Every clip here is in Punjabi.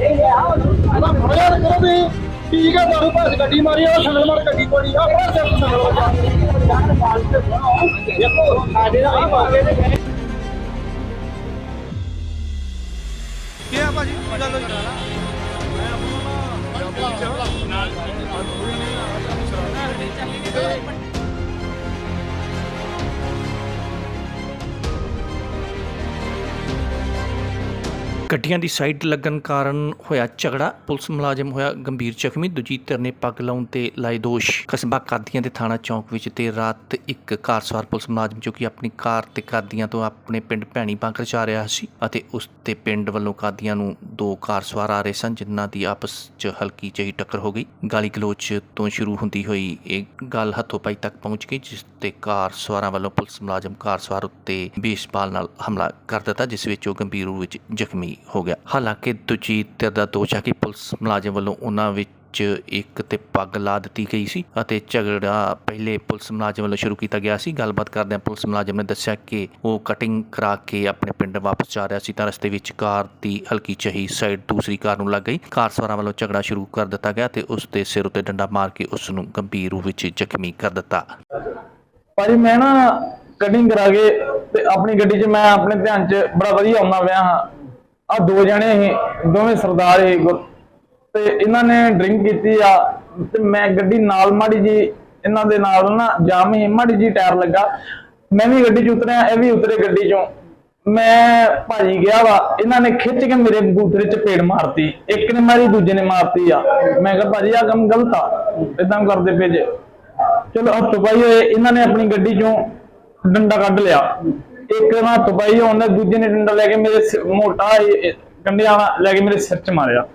ਉਹਦਾ ਮਜ਼ਾ ਤਾਂ ਕਰੋ ਵੀ ਠੀਕ ਹੈ ਦਾਰੂ ਭਾਸ ਗੱਡੀ ਮਾਰੀ ਆ ਸੰਗਲ ਮਾਰ ਗੱਡੀ ਕੋੜੀ ਆ ਬੜਾ ਸਿਰ ਤੋਂ ਸੰਗਲ ਵੱਜਾ ਦੇਖੋ ਸਾਡੇ ਦਾ ਵੀ ਮੌਕੇ ਤੇ ਗਏ ਕੀ ਆ ਭਾਜੀ ਕੀ ਗੱਲ ਹੋਈ? ਗੱਡੀਆਂ ਦੀ ਸਾਈਡ ਲੱਗਣ ਕਾਰਨ ਹੋਇਆ ਝਗੜਾ। ਪੁਲਿਸ ਮੁਲਾਜ਼ਮ ਹੋਇਆ ਗੰਭੀਰ ਜ਼ਖਮੀ। ਦੂਜੀ ਧਿਰ ਨੇ ਪੱਗ ਲਾਉਣ ਤੇ ਲਾਏ ਦੋਸ਼। ਕਸਬਾ ਕਾਦੀਆਂ ਦੇ ਥਾਣਾ ਚੌਂਕ ਵਿੱਚ ਤੇ ਰਾਤ ਇੱਕ ਕਾਰ ਸਵਾਰ ਪੁਲਿਸ ਮੁਲਾਜ਼ਮ ਜੋ ਕਿ ਆਪਣੀ ਕਾਰ ਤੇ ਕਾਦੀਆਂ ਤੋਂ ਆਪਣੇ ਪਿੰਡ ਭੈਣੀ ਬਾਂਕਰ ਜਾ ਰਿਹਾ ਸੀ ਅਤੇ ਉਸ ਤੇ ਪਿੰਡ ਵੱਲੋਂ ਕਾਦੀਆਂ ਨੂੰ ਦੋ ਕਾਰ ਸਵਾਰ ਆ ਰਹੇ ਸਨ, ਜਿਨ੍ਹਾਂ ਦੀ ਆਪਸ 'ਚ ਹਲਕੀ ਜਿਹੀ ਟੱਕਰ ਹੋ ਗਈ। ਗਾਲੀ ਗਲੋਚ ਤੋਂ ਸ਼ੁਰੂ ਹੁੰਦੀ ਹੋਈ ਇਹ ਗੱਲ ਹੱਥੋਂ ਪਾਈ ਤੱਕ ਪਹੁੰਚ ਗਈ, ਜਿਸ ਤੇ ਕਾਰ ਸਵਾਰਾਂ ਵੱਲੋਂ ਪੁਲਿਸ ਮੁਲਾਜ਼ਮ ਕਾਰ ਸਵਾਰ ਉੱਤੇ ਬੇਸਬਾਲ ਨਾਲ ਹਮਲਾ ਕਰ ਦਿੱਤਾ, ਜਿਸ ਵਿੱਚ ਉਹ ਗੰਭੀਰ ਰੂਪ ਵਿੱਚ ਜ਼ਖਮੀ ਹੋ ਗਿਆ। ਹਾਲਾਂਕਿ ਦੂਜੀ ਧਿਰ ਦਾ ਦੋਸ਼ ਹੈ ਕਿ ਪੁਲਿਸ ਮੁਲਾਜ਼ਮ ਵੱਲੋਂ ਉਹਨਾਂ ਵਿੱਚ ਇੱਕ ਤੇ ਪੱਗ ਲਾ ਦਿੱਤੀ ਗਈ ਸੀ ਅਤੇ ਝਗੜਾ ਪਹਿਲੇ ਪੁਲਿਸ ਮੁਲਾਜ਼ਮ ਵੱਲੋਂ ਸ਼ੁਰੂ ਕੀਤਾ ਗਿਆ ਸੀ। ਗੱਲਬਾਤ ਕਰਦਿਆਂ ਪੁਲਿਸ ਮੁਲਾਜ਼ਮ ਨੇ ਦੱਸਿਆ ਕਿ ਉਹ ਕਟਿੰਗ ਕਰਾ ਕੇ ਆਪਣੇ ਪਿੰਡ ਵਾਪਸ ਜਾ ਰਿਹਾ ਸੀ ਤਾਂ ਰਸਤੇ ਵਿੱਚ ਕਾਰ ਦੀ ਹਲਕੀ ਚਹੀ ਸਾਈਡ ਦੂਸਰੀ ਕਾਰ ਨੂੰ ਲੱਗ ਗਈ। ਕਾਰ ਸਵਾਰਾਂ ਵੱਲੋਂ ਝਗੜਾ ਸ਼ੁਰੂ ਕਰ ਦਿੱਤਾ ਗਿਆ ਤੇ ਉਸ ਦੇ ਸਿਰ ਉੱਤੇ ਡੰਡਾ ਮਾਰ ਕੇ ਉਸ ਨੂੰ ਗੰਭੀਰ ਰੂਪ ਵਿੱਚ ਜ਼ਖਮੀ ਕਰ ਦਿੱਤਾ। ਭਾਜੀ, ਮੈਂ ਨਾ ਕਟਿੰਗ ਕਰਾ ਕੇ ਤੇ ਆਪਣੀ ਗੱਡੀ 'ਚ ਮੈਂ ਆਪਣੇ ਧਿਆਨ 'ਚ ਬੜਾ ਵਧੀਆ ਆਉਂਦਾ ਪਿਆ ਹਾਂ। ਆ ਦੋ ਜਣੇ ਸੀ, ਦੋਵੇਂ ਸਰਦਾਰ ਸੀ ਤੇ ਇਹਨਾਂ ਨੇ ਡਰਿੰਕ ਕੀਤੀ ਆ, ਤੇ ਮੈਂ ਗੱਡੀ ਨਾਲ ਮਾੜੀ ਜੀ, ਇਹਨਾਂ ਦੇ ਨਾਲ ਨਾ ਜਾਮ ਹੀ ਮਾੜੀ ਜੀ ਟਾਇਰ ਲੱਗਾ। ਮੈਂ ਵੀ ਗੱਡੀ 'ਚ ਉਤਰਿਆ, ਇਹ ਵੀ ਉਤਰੇ ਗੱਡੀ 'ਚੋਂ। ਮੈਂ ਭਾਜੀ ਗਿਆ ਵਾ, ਇਹਨਾਂ ਨੇ ਖਿੱਚ ਕੇ ਮੇਰੇ ਬੂਥਰੇ 'ਚ ਪੇੜ ਮਾਰਤੀ। ਇੱਕ ਨੇ ਮਾਰੀ, ਦੂਜੇ ਨੇ ਮਾਰਤੀ ਆ। ਮੈਂ ਕਿਹਾ, ਭਾਜੀ ਆ ਕੰਮ ਗਲਤ ਆ। ਇਦਾਂ ਕਰਦੇ ਪਏ ਜੇ। ਚਲੋ, ਹੱਥ ਪਾਈ ਹੋਏ, ਇਹਨਾਂ ਨੇ ਆਪਣੀ ਗੱਡੀ ਚੋਂ ਡੰਡਾ ਕੱਢ ਲਿਆ। ਇੱਕ ਨਾ ਹੱਥ ਪਾਈ ਹੋਣ, ਦੂਜੇ ਨੇ ਡੰਡਾ ਲੈ ਕੇ ਮੇਰੇ ਮੋਟਾ ਇਹ- ਇਹ ਲੈ ਕੇ ਮੇਰੇ ਸਿਰ 'ਚ ਮਾਰਿਆ।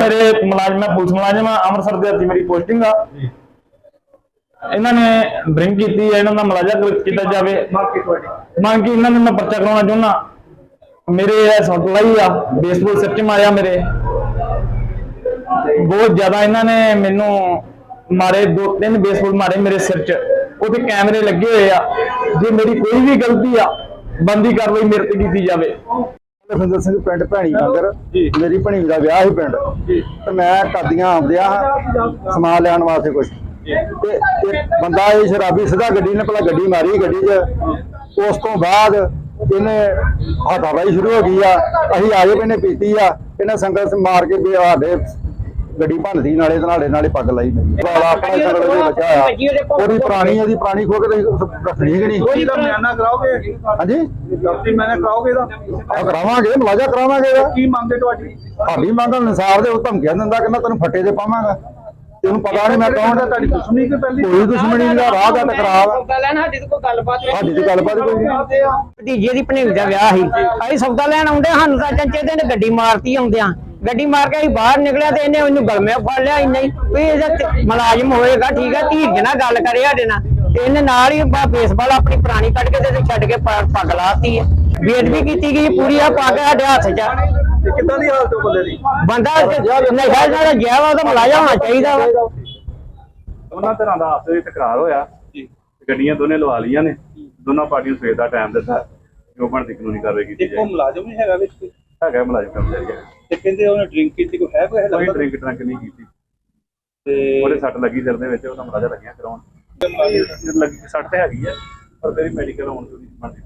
ਮੇਰੇ ਮੁਲਾਜ਼ਮ ਮੈਂ ਪੁਲਿਸ ਮੁਲਾਜ਼ਮ ਆ ਅੰਮ੍ਰਿਤਸਰ ਦੇ ਹੱਥੀ ਮੇਰੀ ਪੋਸਟਿੰਗ ਆ। ਇਹਨਾਂ ਨੇ ਡਰਿੰਕ ਕੀਤੀ ਹੈ ਇਹਨਾਂ ਦਾ ਮੁਲਾਜ਼ਾ ਕੀਤਾ ਜਾਵੇ। ਮੰਗ ਕੇ ਇਹਨਾਂ ਨੇ ਮੈਂ ਪਰਚਾ ਕਰਾਉਣਾ ਚਾਹੁੰਦਾ। ਮੇਰੇ ਇਹ ਸੱਟ ਲਾਈ ਆ ਬੇਸਬਾਲ ਸਿਰ 'ਚ ਮਾਰਿਆ ਮੇਰੇ। ਬਹੁਤ ਜ਼ਿਆਦਾ ਇਹਨਾਂ ਨੇ ਮੈਨੂੰ ਮਾਰੇ ਦੋ ਤਿੰਨ ਬੇਸਬਾਲ ਮਾਰੇ ਮੇਰੇ ਸਿਰ 'ਚ। ਉਹਦੇ ਕੈਮਰੇ ਲੱਗੇ ਹੋਏ ਆ। ਜੇ ਮੇਰੀ ਕੋਈ ਵੀ ਗਲਤੀ ਆ ਬੰਦੀ ਕਾਰਵਾਈ ਮੇਰੇ ਤੇ ਕੀਤੀ ਜਾਵੇ। ਲਖਵਿੰਦਰ ਸਿੰਘ ਪਿੰਡ ਭੈਣੀ ਨਗਰ ਮੇਰੀ ਭਣੀ ਦਾ ਵਿਆਹ ਸੀ ਪਿੰਡ। ਤੇ ਮੈਂ ਕਾਦੀਆਂ ਆਉਂਦਿਆ ਸਮਾਨ ਲੈਣ ਵਾਸਤੇ ਕੁਝ ਤੇ ਬੰਦਾ ਇਹ ਸ਼ਰਾਬੀ ਸਿੱਧਾ ਗੱਡੀ ਨੇ ਪਹਿਲਾਂ ਗੱਡੀ ਮਾਰੀ ਗੱਡੀ 'ਚ। ਉਸ ਤੋਂ ਬਾਅਦ ਇਹਨੇ ਹੱਥਾਬਾਈ ਸ਼ੁਰੂ ਹੋ ਗਈ ਆ। ਅਸੀਂ ਆਏ ਪਏ ਨੇ ਪੀਤੀ ਆ। ਇਹਨੇ ਸੰਗਤ ਮਾਰ ਕੇ ਸਾਡੇ ਗੱਡੀ ਭੰਨਦੀ ਨਾਲੇ ਨਾਲੇ ਨਾਲੇ ਪੱਗ ਲਾਈ ਮੇਰੀ। ਵਾਲਾ ਆਪਣਾ ਸੰਗਤ ਦੇ ਬੱਚਾ ਆ ਉਹਦੀ ਪੁਰਾਣੀ ਉਹਦੀ ਪੁਰਾਣੀ ਖੋ ਕੇ ਤੁਸੀਂ ਰੱਖਣੀ ਕਿ ਨਹੀਂ? ਕੋਈ ਦਾ ਮਿਆਨਾ ਕਰਾਓਗੇ? ਹਾਂਜੀ? ਡਾਕਟਰੀ ਮਿਆਨਾ ਕਰਾਓਗੇ ਦਾ ਆ ਕਰਾਵਾਂਗੇ ਮੁਲਾਜ਼ਾ ਕਰਾਵਾਂਗੇ ਇਹਦਾ। ਕੀ ਮੰਗੇ ਤੁਹਾਡੀ? ਸਾਡੀ ਮੰਗ ਅਨੁਸਾਰ ਦੇ ਉਹ ਧਮਕੀਆਂ ਦਿੰਦਾ ਕਿ ਮੈਂ ਤੈਨੂੰ ਫੱਟੇ ਤੇ ਪਾਵਾਂਗਾ। ਤੈਨੂੰ ਪਤਾ ਨਹੀਂ ਮੈਂ ਕੌਣ ਦਾ ਤੁਹਾਡੀ ਦੁਸ਼ਮਣੀ ਕਿ ਪਹਿਲੀ? ਕੋਈ ਦੁਸ਼ਮਣੀ ਨਹੀਂ ਦਾ ਰਾਹ ਦਾ ਟਕਰਾਅ। ਸੌਦਾ ਲੈਣ ਸਾਡੀ ਤੇ ਕੋਈ ਗੱਲਬਾਤ ਨਹੀਂ। ਸਾਡੀ ਤੇ ਗੱਲਬਾਤ ਕੋਈ ਨਹੀਂ। ਭਤੀਜੇ ਦੀ ਭਣੇਵੀ ਦਾ ਵਿਆਹ ਸੀ। ਅਸੀਂ ਸੌਦਾ ਲੈਣ ਆਉਂਦੇ ਸਾਨੂੰ ਤਾਂ ਚੰਚੇ ਤੇ ਗੱਡੀ ਮਾਰਤੀ ਆਉਂਦਿਆਂ। ਗੱਡੀ ਮਾਰ ਕੇ ਅਸੀਂ ਬਾਹਰ ਨਿਕਲਿਆ ਤੇ ਇਹਨੇ ਉਹਨੂੰ ਗਲਮੇ ਫੜ ਲਿਆ ਇੰਨਾ ਹੀ। ਵੀ ਇਹਦਾ ਮੁਲਾਜ਼ਮ ਹੋਏਗਾ ਠੀਕ ਹੈ ਧੀਰਜ ਨਾਲ ਗੱਲ ਕਰੇ ਸਾਡੇ ਨਾਲ। ਤੇ ਇਹਨੇ ਨਾਲ ਹੀ ਬਾ ਬੇਸਬਾਲ ਆਪਣੀ ਪੁਰਾਣੀ ਕੱਢ ਕੇ ਤੇ ਛੱਡ ਕੇ ਪ- ਪੱਗ ਲਾਤੀ ਹੈ ਬੇਅਦਬੀ ਕੀਤੀ ਗਈ ਪੂਰੀ ਆ ਪੱਗ ਸਾਡੇ ਹੱਥ 'ਚ। ਕਿੱਦਾਂ ਦੀ ਹਾਲਤ ਉਹ ਬੰਦੇ ਦੀ? ਬੰਦਾ ਨਸ਼ਾ ਜਿਹੜਾ ਗਿਆ ਵਾ ਉਹਦਾ ਮੁਲਾਜ਼ਮ ਹੋਣਾ ਚਾਹੀਦਾ ਵਾ। ਦੋਨਾਂ ਤਰ੍ਹਾਂ ਦਾ ਆਪਸ ਵਿੱਚ ਤਕਰਾਰ ਹੋਇਆ। ਗੱਡੀਆਂ ਦੋਨੇ ਲਵਾ ਲਈਆਂ ਨੇ। ਦੋਨਾਂ ਪਾਰਟੀਆਂ ਨੂੰ ਸਵੇਰ ਦਾ ਟਾਈਮ ਦਿੱਤਾ। ਜੋ ਬਣਦੀ ਕਾਨੂੰਨੀ ਕਾਰਵਾਈ ਕੀਤੀ ਇੱਕ ਉਹ ਜਾਏਗੀ। ਮੁਲਾਜ਼ਮ ਹੀ ਹੈਗਾ ਵਿੱਚ ਕੋਈ। ਹੈਗਾ ਮੁਲਾਜ਼ਮ ਕਰਮਚਾਰੀ ਹੈ ਤੇ ਕਹਿੰਦੇ ਉਹਨੇ ਡਰਿੰਕ ਕੀਤੀ ਕੋਈ ਹੈ ਕੋਈ ਹੈ ਕੋਈ ਡਰਿੰਕ ਟਰੰਕ ਨਹੀਂ ਕੀਤੀ। ਤੇ ਉਹਦੇ ਸੱਟ ਲੱਗੀ ਸਿਰ ਦੇ ਵਿੱਚ ਉਹਦਾ ਮੁਲਾਜ਼ਾ ਲੱਗਿਆ ਕਰਾਉਣ। ਲੱਗੀ ਸੱਟ ਤੇ ਹੈਗੀ ਹੈ ਪਰ ਤੇਰੀ ਮੈਡੀਕਲ ਹੋਣ ਤੋਂ ਨਹੀਂ ਬਣਦੀ